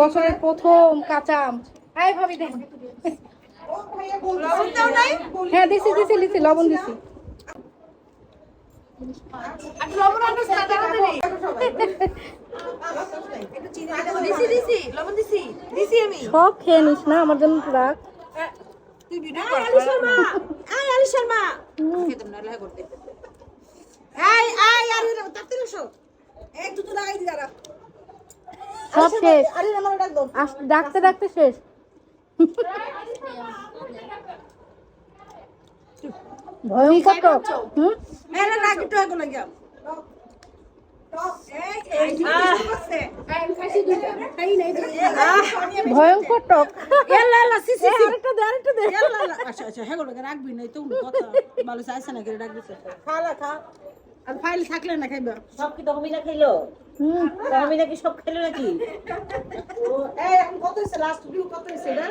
বছরের প্রথম কাঁচা আম। এই ভাবি নাই হ্যাঁ দিছি দিছি দিছি লবণ দিছি। আর লবণ আনো তাড়াতাড়ি দিছি দিছি লবণ দিছি দিছি আমি। সব খেয়ে নিস না আমার জন্য একটু রাখ। তুই ভিডিও কর আলি শর্মা। আই আলি শর্মা না আই আই তাড়াতাড়ি এসো এই দুটো লাগাই দি দাঁড়া। সব শেষ। ডাকতে ডাকতে শেষ। ভয়ঙ্কর হুম? তো ভয়ঙ্কর টক। আরেকটা দে আরেকটা দে। আচ্ছা আচ্ছা হ্যাঁ রাখবি না তো কথা। ভালো চাইছে না করে রাখ দিছে খালা খা। আর ফাইল থাকলে না খাইবা। সব কি তহমিনা খাইলো? হুম আমি নাকি সব খাইলো নাকি? এই, এখন কত হয়েছে? লাস্ট ভিউ কত হয়েছে না